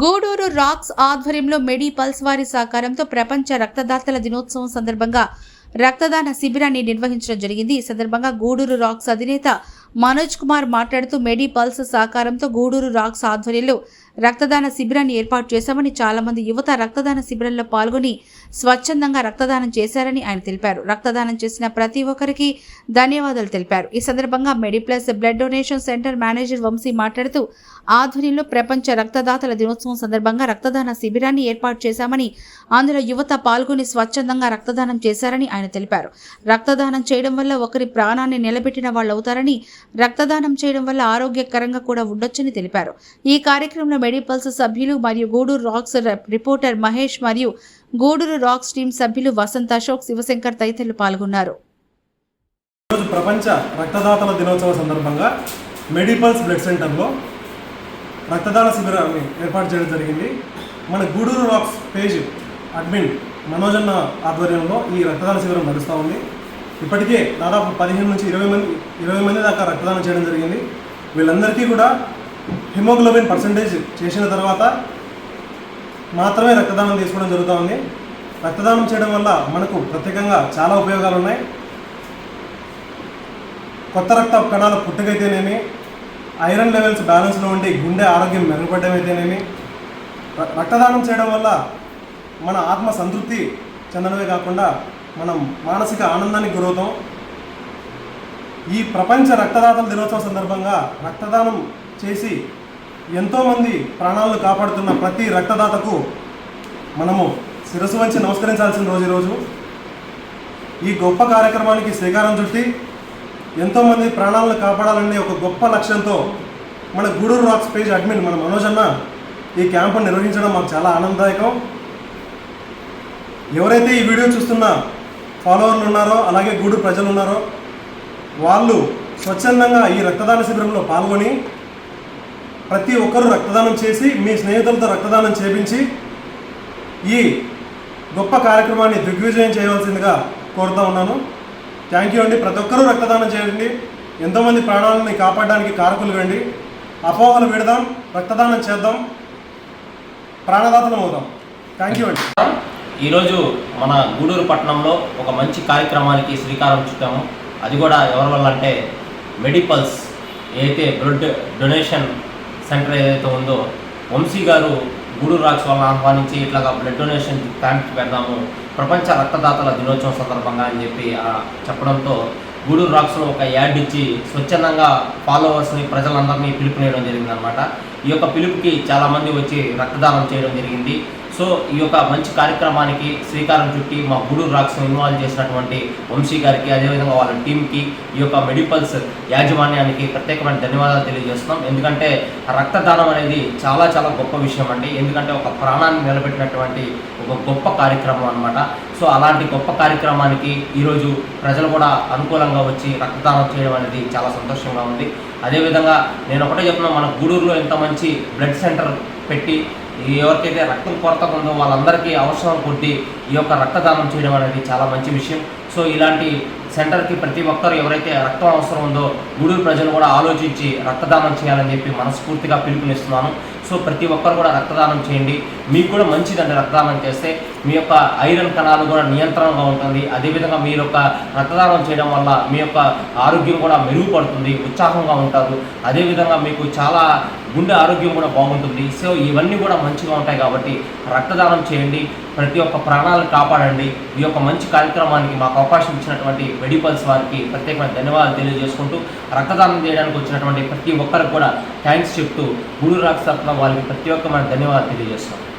Gudur racks ఆధ్వర్యంలో మెడి pulse వారి సహకారంతో ప్రపంచ రక్తదాతల దినోత్సవం సందర్భంగా రక్తదాన శిబిరాన్ని నిర్వహించడం జరిగింది. ఈ సందర్భంగా గూడూరు రాక్స్ అధినేత మనోజ్ కుమార్ మాట్లాడుతూ మెడి పల్స్ సహకారంతో గూడూరు రాక్స్ ఆధ్వర్యంలో రక్తదాన శిబిరాన్ని ఏర్పాటు చేశామని చాలామంది యువత రక్తదాన శిబిరంలో పాల్గొని స్వచ్ఛందంగా రక్తదానం చేశారని ఆయన తెలిపారు. రక్తదానం చేసిన ప్రతి ఒక్కరికి ధన్యవాదాలు తెలిపారు. ఈ సందర్భంగా MedPlus blood donation centre manager Vamshi మాట్లాడుతూ ఆధ్వర్యంలో ప్రపంచ రక్తదాతల దినోత్సవం సందర్భంగా రక్తదాన శిబిరాన్ని ఏర్పాటు చేశామని అందులో యువత పాల్గొని స్వచ్ఛందంగా రక్తదానం చేశారని ఆయన తెలిపారు. రక్తదానం చేయడం వల్ల ఒకరి ప్రాణాన్ని నిలబెట్టిన వాళ్ళు అవుతారని రక్తదానం చేయడం వల్ల ఆరోగ్యకరంగా కూడా ఉండొచ్చని తెలిపారు. ఈ కార్యక్రమంలో మెడిపల్స్ సభ్యులు మరియు గూడూరు రాక్స్ రిపోర్టర్ మహేష్ మరియు గూడూరు రాక్స్ టీం సభ్యులు వసంత్ అశోక్ శివశంకర్ తదితరులు పాల్గొన్నారు. ప్రపంచ రక్తదాతల దినోత్సవం సందర్భంగా మెడిపల్స్ బ్లడ్ సెంటర్లో రక్తదాన శిబిరాన్ని ఏర్పాటు చేయడం జరిగింది. మన గూడూరు రాక్స్ పేజ్ అడ్మిన్ మనోజన్న ఆధ్వర్యంలో ఈ రక్తదాన శిబిరం నడుస్తూ ఉంది. ఇప్పటికే దాదాపు పదిహేను నుంచి ఇరవై మంది ఇరవై మంది దాకా రక్తదానం చేయడం జరిగింది. వీళ్ళందరికీ కూడా హిమోగ్లోబిన్ పర్సంటేజ్ చేసిన తర్వాత మాత్రమే రక్తదానం తీసుకోవడం జరుగుతూ ఉంది. రక్తదానం చేయడం వల్ల మనకు ప్రత్యేకంగా చాలా ఉపయోగాలు ఉన్నాయి. కొత్త రక్త కణాల పుట్టుకైతేనేమి ఐరన్ లెవెల్స్ బ్యాలెన్స్లో ఉండి గుండె ఆరోగ్యం మెరుగుపడడం అయితేనేమి ర- రక్తదానం చేయడం వల్ల మన ఆత్మ సంతృప్తి చెందడమే కాకుండా మనం మానసిక ఆనందానికి గురవుతాం. ఈ ప్రపంచ రక్తదాతల దినోత్సవం సందర్భంగా రక్తదానం చేసి ఎంతోమంది ప్రాణాలను కాపాడుతున్న ప్రతి రక్తదాతకు మనము శిరస్సు వంచి నమస్కరించాల్సిన రోజు ఈరోజు. ఈ గొప్ప కార్యక్రమానికి శ్రీకారం చుట్టి ఎంతోమంది ప్రాణాలను కాపాడాలనే ఒక గొప్ప లక్ష్యంతో మన గూడూరు రాక్స్ పేజ్ అడ్మిన్ మన మనోజ్ అన్న ఈ క్యాంపును నిర్వహించడం మాకు చాలా ఆనందదాయకం. ఎవరైతే ఈ వీడియో చూస్తున్న ఫాలోవర్లు ఉన్నారో అలాగే గూడు ప్రజలు ఉన్నారో వాళ్ళు స్వచ్ఛందంగా ఈ రక్తదాన శిబిరంలో పాల్గొని ప్రతి ఒక్కరూ రక్తదానం చేసి మీ స్నేహితులతో రక్తదానం చేపించి ఈ గొప్ప కార్యక్రమాన్ని దిగ్విజయం చేయవలసిందిగా కోరుతా ఉన్నాను. థ్యాంక్ యూ అండి. ప్రతి ఒక్కరూ రక్తదానం చేయండి. ఎంతోమంది ప్రాణాలని కాపాడడానికి కారకులు కండి. అపోహలు విడదాం. రక్తదానం చేద్దాం. ప్రాణదాతలం అవుదాం. థ్యాంక్ యూ అండి. ఈరోజు మన గూడూరు పట్టణంలో ఒక మంచి కార్యక్రమానికి శ్రీకారం చుట్టాము. అది కూడా ఎవరి వల్ల అంటే మెడిపల్స్ ఏదైతే బ్లడ్ డొనేషన్ సెంటర్ ఏదైతే ఉందో వంశీ గారు గూడూరు రాక్స్ వాళ్ళని ఆహ్వానించి ఇట్లాగా బ్లడ్ డొనేషన్ క్యాంప్ పెడదాము ప్రపంచ రక్తదాతల దినోత్సవం సందర్భంగా అని చెప్పి చెప్పడంతో గూడూరు రాక్స్లో ఒక యాడ్ ఇచ్చి స్వచ్ఛందంగా ఫాలోవర్స్ని ప్రజలందరినీ పిలుపునేయడం జరిగిందనమాట ఈ యొక్క పిలుపుకి చాలామంది వచ్చి రక్తదానం చేయడం జరిగింది. సో ఈ యొక్క మంచి కార్యక్రమానికి శ్రీకారం చుట్టి మా గూడూరు రాక్స్ ఇన్వాల్వ్ చేసినటువంటి వంశీ గారికి అదేవిధంగా వాళ్ళ టీంకి ఈ యొక్క మెడిపల్స్ యాజమాన్యానికి ప్రత్యేకమైన ధన్యవాదాలు తెలియజేస్తున్నాం. ఎందుకంటే రక్తదానం అనేది చాలా చాలా గొప్ప విషయం అండి. ఎందుకంటే ఒక ప్రాణాన్ని నిలబెట్టినటువంటి ఒక గొప్ప కార్యక్రమం అనమాట సో అలాంటి గొప్ప కార్యక్రమానికి ఈరోజు ప్రజలు కూడా అనుకూలంగా వచ్చి రక్తదానం చేయడం అనేది చాలా సంతోషంగా ఉంది. అదేవిధంగా నేను ఒకటే చెప్తున్నా మన గూడూరులో ఇంత మంచి బ్లడ్ సెంటర్ పెట్టి ఎవరికైతే రక్తం కొరత ఉందో వాళ్ళందరికీ అవసరం కొద్దీ ఈ యొక్క రక్తదానం చేయడం అనేది చాలా మంచి విషయం. సో ఇలాంటి సెంటర్కి ప్రతి ఒక్కరు ఎవరైతే రక్తం అవసరం ఉందో గూడూరు ప్రజలు కూడా ఆలోచించి రక్తదానం చేయాలని చెప్పి మనస్ఫూర్తిగా పిలుపునిస్తున్నాను. సో ప్రతి ఒక్కరు కూడా రక్తదానం చేయండి. మీకు కూడా మంచిదండి రక్తదానం చేస్తే. మీ యొక్క ఐరన్ కణాలు కూడా నియంత్రణగా ఉంటుంది. అదేవిధంగా మీ యొక్క రక్తదానం చేయడం వల్ల మీ యొక్క ఆరోగ్యం కూడా మెరుగుపడుతుంది ఉత్సాహంగా ఉంటారు. అదేవిధంగా మీకు చాలా గుండె ఆరోగ్యం కూడా బాగుంటుంది. సో ఇవన్నీ కూడా మంచిగా ఉంటాయి కాబట్టి రక్తదానం చేయండి. ప్రతి ఒక్క ప్రాణాలను కాపాడండి. ఈ యొక్క మంచి కార్యక్రమానికి మాకు అవకాశం ఇచ్చినటువంటి మెడిపల్స్ వారికి ప్రత్యేకమైన ధన్యవాదాలు తెలియజేసుకుంటూ రక్తదానం చేయడానికి వచ్చినటువంటి ప్రతి ఒక్కరికి కూడా థ్యాంక్స్ చెప్తూ గురు రాక్ష తరఫున వారికి ప్రతి ఒక్క మన ధన్యవాదాలు తెలియజేస్తున్నాం.